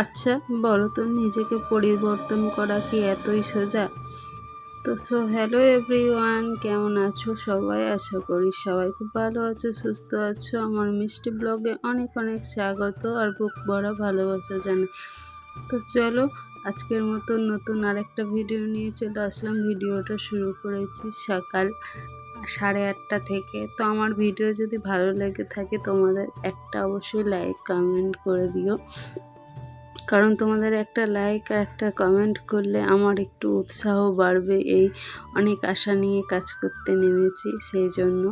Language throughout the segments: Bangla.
আচ্ছা বলো তো, নিজেকে পরিবর্তন করা কি এতই সোজা? তো সো হ্যালো এভরিওয়ান কেমন আছো? সবাই আশা করি সবাই খুব ভালো আছো, সুস্থ আছো। আমার মিষ্টি ব্লগে অনেক অনেক স্বাগত আর বুক ভরা ভালোবাসা জানাই তো চলো, আজকের মতো নতুন আরেকটা ভিডিও নিয়ে চলে আসলাম। ভিডিওটা শুরু করেছি সকাল সাড়ে আটটা থেকে। তো আমার ভিডিও যদি ভালো লেগে থাকে তোমাদের, একটা অবশ্যই লাইক কমেন্ট করে দিও। কারণ তোমাদের একটা লাইক আর একটা কমেন্ট করলে আমার একটু উৎসাহ বাড়বে। এই অনেক আশা নিয়ে কাজ করতে নেমেছি সেই জন্য।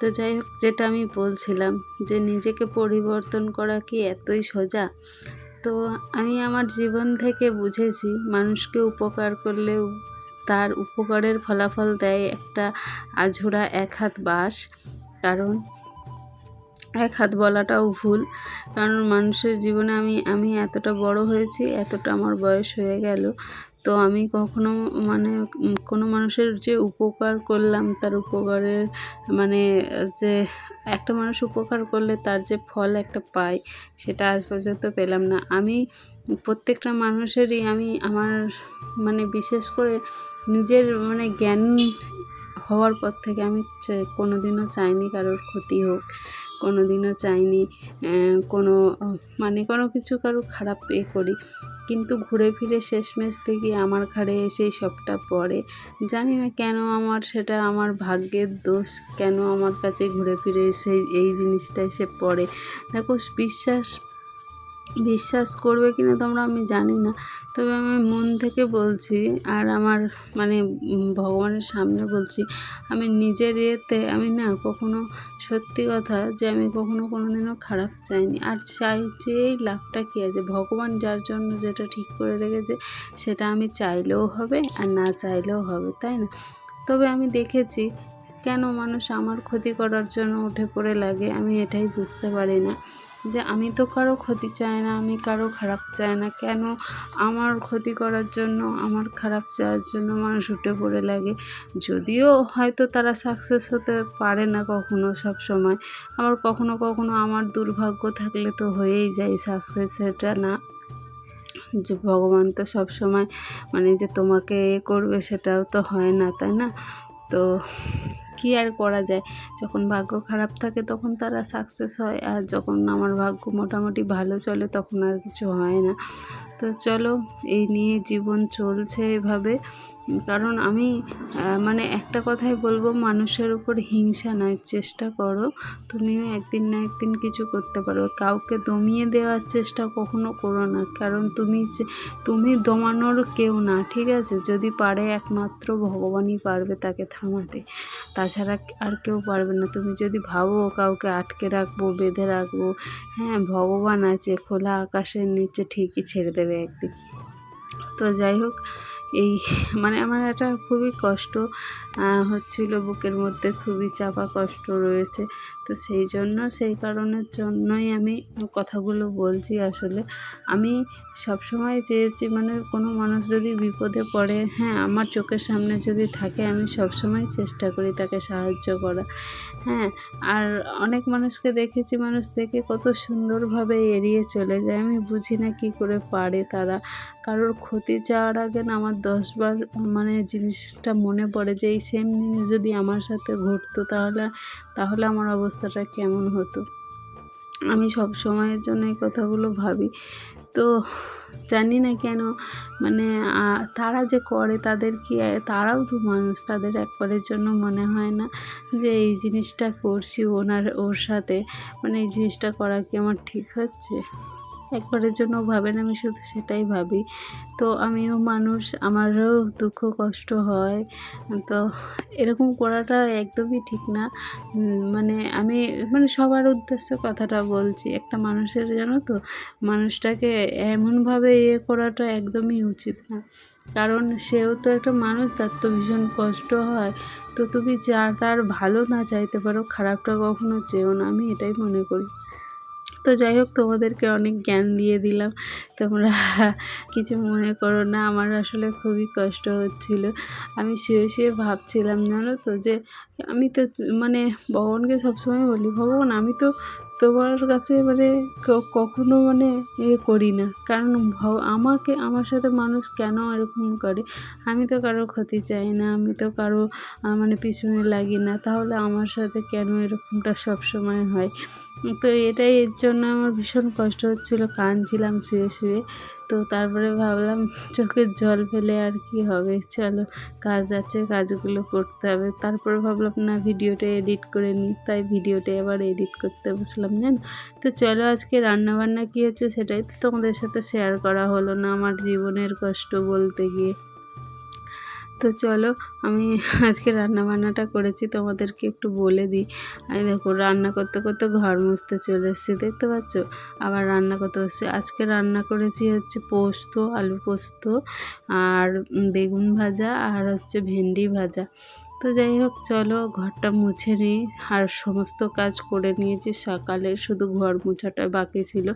তো যাই হোক, যেটা আমি বলছিলাম যে নিজেকে পরিবর্তন করা কি এতই সোজা? তো আমি আমার জীবন থেকে বুঝেছি মানুষকে উপকার করলে তার উপকারের ফলাফল দেয় একটা আঝোড়া এক হাত বাস কারণ এক হাত বলাটাও ভুল। কারণ মানুষের জীবনে আমি আমি এতটা বড় হয়েছি, এতটা আমার বয়স হয়ে গেল। তো আমি কখনো মানে কোনো মানুষের যে উপকার করলাম, তার উপকারের মানে যে একটা মানুষ উপকার করলে তার যে ফল একটা পায় সেটা আজ পর্যন্ত পেলাম না। আমি প্রত্যেকটা মানুষেরই আমি আমার মানে বিশেষ করে নিজের মানে জ্ঞান হওয়ার পর থেকে আমি কোনো দিনও চাইনি কারোর ক্ষতি হোক। কোনো দিনও চাইনি কোনো মানে কোনো কিছু কারও খারাপ এ করি। কিন্তু ঘুরে ফিরে শেষমেশ থেকে আমার ঘাড়ে এসেই সবটা পড়ে। জানি না কেন আমার সেটা আমার ভাগ্যের দোষ, কেন আমার কাছে ঘুরে ফিরে এসে এই জিনিসটা এসে পড়ে। দেখো, বিশ্বাস বিশ্বাস করবে কি না তোমরা আমি জানি না। তবে আমি মন থেকে বলছি আর আমার মানে ভগবানের সামনে বলছি, আমি নিজের ইয়েতে আমি না কখনো সত্যি কথা যে আমি কখনো কোনো দিনও খারাপ চাইনি। আর চাই যে এই লাভটা কী আছে, ভগবান যার জন্য যেটা ঠিক করে রেখেছে সেটা আমি চাইলেও হবে আর না চাইলেও হবে, তাই না? তবে আমি দেখেছি কেন মানুষ আমার ক্ষতি করার জন্য উঠে পড়ে লাগে আমি এটাই বুঝতে পারি না। যে আমি তো কারও ক্ষতি চাই না, আমি কারও খারাপ চাই না। কেন আমার ক্ষতি করার জন্য, আমার খারাপ চাওয়ার জন্য মানুষ উঠে পড়ে লাগে? যদিও হয়তো তারা সাকসেস হতে পারে না কখনো সব সময়। আবার কখনো কখনো আমার দুর্ভাগ্য থাকলে তো হয়েই যায় সাকসেস সেটা না। যে ভগবান তো সব সময় মানে যে তোমাকে এ করবে সেটাও তো হয় না, তাই না? তো কী আর করা যায়? যখন ভাগ্য খারাপ থাকে তখন তারা সাকসেস হয়, আর যখন আমার ভাগ্য মোটামুটি ভালো চলে তখন আর কিছু হয় না। তো চলো, এই নিয়ে জীবন চলছে এভাবে। কারণ আমি মানে একটা কথাই বলব, মানুষের উপর হিংসা নয়, চেষ্টা করো। তুমিও একদিন না একদিন কিছু করতে পারো। কাউকে দমিয়ে দেওয়ার চেষ্টা কখনো করো না। কারণ তুমি তুমি দমানোর কেউ না, ঠিক আছে? যদি পারে একমাত্র ভগবানই পারবে তাকে থামাতে। তাছাড়া আর কেউ পারবে না। তুমি যদি ভাবো কাউকে আটকে রাখব, বেঁধে রাখব হ্যাঁ ভগবান আছে, খোলা আকাশের নিচে ঠিকই ছেড়ে দেবে একদিন। তো যাই হোক এই মানে আমার একটা খুবই কষ্ট হচ্ছিল বুকের মধ্যে খুবই চাপা কষ্ট রয়েছে। তো সেই জন্য, সেই কারণের জন্যই আমি কথাগুলো বলছি আসলে। আমি সবসময় চেয়েছি মানে কোনো মানুষ যদি বিপদে পড়ে হ্যাঁ আমার চোখের সামনে যদি থাকে, আমি সবসময় চেষ্টা করি তাকে সাহায্য করা। হ্যাঁ আর অনেক মানুষকে দেখেছি, মানুষ দেখে কত সুন্দরভাবে এড়িয়ে চলে যায়। আমি বুঝি না কী করে পারে তারা। কারোর ক্ষতি চাওয়ার আগে না আমার দশবার মানে জিনিসটা মনে পড়ে যে এই সেম জিনিস যদি আমার সাথে ঘটতো তাহলে তাহলে আমার অবস্থাটা কেমন হতো? আমি সব সময়ের জন্য এই কথাগুলো ভাবি। তো জানি না কেন মানে তারা যে করে তাদের কি, তারাও তো মানুষ, তাদের একবারের জন্য মনে হয় না যে এই জিনিসটা করছি ওনার, ওর সাথে। মানে এই জিনিসটা করা কি আমার ঠিক হচ্ছে? একবারের জন্য ভাবেন, আমি শুধু সেটাই ভাবি। তো আমিও মানুষ, আমারও দুঃখ, কষ্ট হয়। তো এরকম করাটা একদমই ঠিক না। মানে আমি মানে সবার উদ্দেশ্যে কথাটা বলছি, একটা মানুষের জানো তো, মানুষটাকে এমনভাবে ইয়ে করাটা একদমই উচিত না। কারণ সেও তো একটা মানুষ, তার তো ভীষণ কষ্ট হয়। তো তুমি যা, তার ভালো না চাইতে পারো, খারাপটা কখনো চেও না, আমি এটাই মনে করি। তো যাই হোক, তোমাদেরকে অনেক জ্ঞান দিয়ে দিলাম। তোমরা কিছু মনে করো না, আমার আসলে খুবই কষ্ট হচ্ছিল। আমি শুয়ে শুয়ে ভাবছিলাম, জানো তো, যে আমি তো মানে ভগবানকে সবসময় বলি, ভগবান, আমি তো তোমার কাছে মানে কখনো মানে এ করি না। কারণ আমাকে, আমার সাথে মানুষ কেন এরকম করে? আমি তো কারও ক্ষতি চাই না, আমি তো কারও মানে পিছনে লাগি না। তাহলে আমার সাথে কেন এরকমটা সব সময় হয়? তো এটাই এর জন্য আমার ভীষণ কষ্ট হচ্ছিল। কাঁদছিলাম শুয়ে শুয়ে। তো তারপরে ভাবলাম চোখের জল ফেলে আর কি হবে। চলো, কাজ আছে, কাজগুলো করতে হবে। তারপরে ভাবলাম, না, ভিডিওটা এডিট করে নিই। তাই ভিডিওটা এবার এডিট করতে বসলাম, জান? তো চলো, আজকে রান্নাবান্না কী হচ্ছে সেটাই তো তোমাদের সাথে শেয়ার করা হলো না আমার জীবনের কষ্ট বলতে গিয়ে। তো চলো, আমি আজকে রান্না বান্নাটা করেছি, তোমাদেরকে একটু বলে দিই। আর দেখো, রান্না করতে করতে ঘর মুছতে চলে এসেছি, দেখতে পাচ্ছ? আবার রান্না করতে বসছি। আজকে রান্না করেছি হচ্ছে পোস্ত আলু পোস্ত, আর বেগুন ভাজা, আর হচ্ছে ভেন্ডি ভাজা। তো যাই হোক, চলো ঘরটা মুছে নিই। আর সমস্ত কাজ করে নিয়েছি। সকালে শুধু ঘর মোছাটা বাকি ছিল।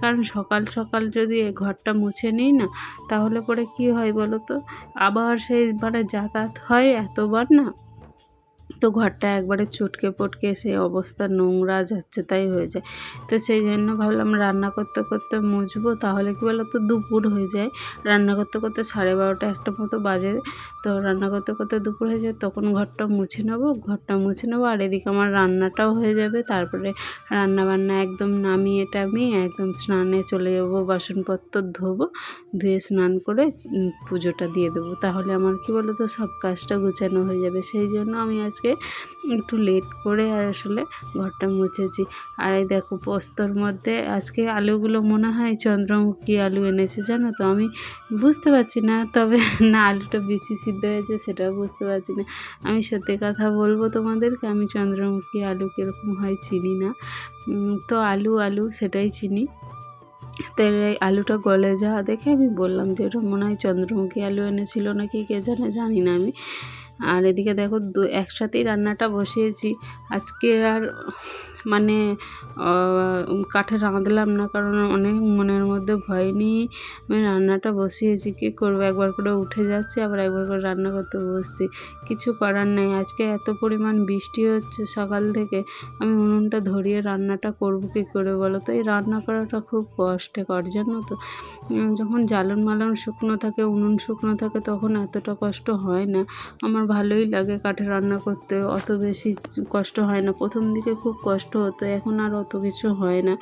কারণ সকাল সকাল যদি ঘরটা মুছে নিই না, তাহলে পরে কি হয় বলো তো? আবার সেই মানে যাতায়াত হয় এতবার না? তো ঘরটা একবারে চটকে পটকে সে অবস্থা নোংরা যাচ্ছে তাই হয়ে যায়। তো সেই জন্য ভাবলাম রান্না করতে করতে মুছবো, তাহলে কি বলো তো দুপুর হয়ে যায়। রান্না করতে করতে সাড়ে বারোটা একটা মতো বাজে। তো রান্না করতে করতে দুপুর হয়ে যায়, তখন ঘরটা মুছে নেব, ঘরটা মুছে নেব, আর এদিকে আমার রান্নাটাও হয়ে যাবে। তারপরে রান্না বান্না একদম নামিয়ে টামিয়ে একদম স্নানে চলে যাব, বাসনপত্র ধোবো, ধুয়ে স্নান করে পুজোটা দিয়ে দেবো। তাহলে আমার কি বলো তো সব কাজটা গুছানো হয়ে যাবে। সেই জন্য আমি আজকে একটু লেট করে আসলে ঘরটা মুছেছি। আর এই দেখো পোস্তর মধ্যে আজকে আলুগুলো মনে হয় চন্দ্রমুখী আলু এনেছে, জানো তো? আমি বুঝতে পারছি না, তবে না, আলুটা বেশি সিদ্ধ হয়েছে সেটাও বুঝতে পারছি না। আমি সত্যি কথা বলব তোমাদেরকে, আমি চন্দ্রমুখী আলু কীরকম হয় চিনি না। তো আলু আলু সেটাই চিনি। তো এই আলুটা গলে যাওয়া দেখে আমি বললাম যে ওটা মনে হয় চন্দ্রমুখী আলু এনেছিল নাকি, কে জানে, জানি না আমি। আর এদিকে দেখো একসাথেই রান্নাটা বসিয়েছি। আজকে আর মানে কাঠে রাঁধলাম না, কারণ অনেক মনের মধ্যে ভয় নিয়ে আমি রান্নাটা বসিয়েছি, কী করব? একবার করে উঠে যাচ্ছি, আবার একবার করে রান্না করতে বসছি। কিছু করার নেই। আজকে এত পরিমাণ বৃষ্টি হচ্ছে সকাল থেকে, আমি উনুনটা ধরিয়ে রান্নাটা করব কী করে বলো তো? এই রান্না করাটা খুব কষ্টকর, জানো তো? যখন জ্বালন মালন শুকনো থাকে, উনুন শুকনো থাকে, তখন এতটা কষ্ট হয় না। আমার ভালোই লাগে কাঠে রান্না করতে, অত বেশি কষ্ট হয় না। প্রথম দিকে খুব কষ্ট হতো এখন আর অত কিছু হয় না।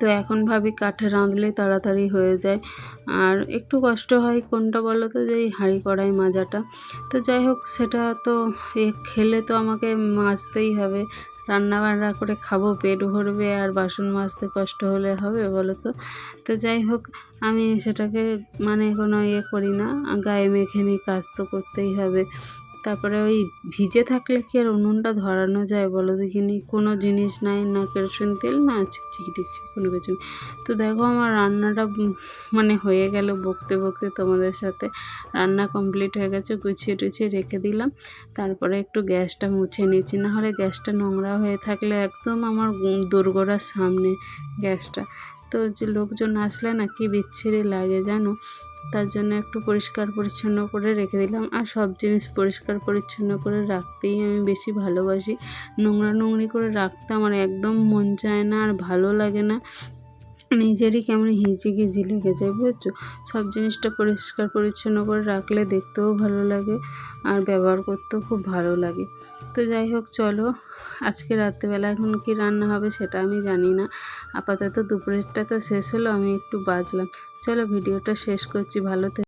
তো এখন ভাবি কাঠে রাঁধলে তাড়াতাড়ি হয়ে যায়। আর একটু কষ্ট হয় কোনটা বলো তো? যে এই হাঁড়ি কড়াই মাজাটা। তো যাই হোক, সেটা তো এ খেলে তো আমাকে মাজতেই হবে। রান্না বান্না করে খাব, পেট ভরবে, আর বাসন মাজতে কষ্ট হলে হবে বলো তো? তো যাই হোক, আমি সেটাকে মানে কোনো ইয়ে করি না। গায়ে মেখে নিই কাজ তো করতেই হবে। তারপরে ওই ভিজে থাকলে কি আর উনুনটা ধরানো যায় বলো দেখিনি? কোনো জিনিস নাই, না কেরোসিন তেল, না চিকচিকি টিকচিকি কোনো কিছু তো দেখো আমার রান্নাটা মানে হয়ে গেল বকতে বকতে তোমাদের সাথে। রান্না কমপ্লিট হয়ে গেছে, গুছিয়ে টুছিয়ে রেখে দিলাম। তারপরে একটু গ্যাসটা মুছে নিয়েছি। না হলে গ্যাসটা নোংরা হয়ে থাকলে একদম আমার দোরগোড়ার সামনে গ্যাসটা। তো যে লোকজন আসলে না কি বিচ্ছিরি লাগে জানো? তার জন্য একটু পরিষ্কার পরিচ্ছন্ন করে রেখে দিলাম। আর সব জিনিস পরিষ্কার পরিচ্ছন্ন করে রাখতেই আমি বেশি ভালোবাসি। নোংরা নোংরি করে রাখতে আমার একদম মন চায় না আর ভালো লাগে না। নিজেরই কেমন হিজিগিজি লেগে যায়, বুঝছ? সব জিনিসটা পরিষ্কার পরিচ্ছন্ন করে রাখলে দেখতেও ভালো লাগে আর ব্যবহার করতেও খুব ভালো লাগে। তো যাই হোক, চলো, আজকে রাত্রেবেলা এখন কি রান্না হবে সেটা আমি জানি না। আপাতত দুপুরেরটা তো শেষ হলো, আমি একটু বাজলাম। চলো, ভিডিওটা শেষ করছি, ভালো থেকে।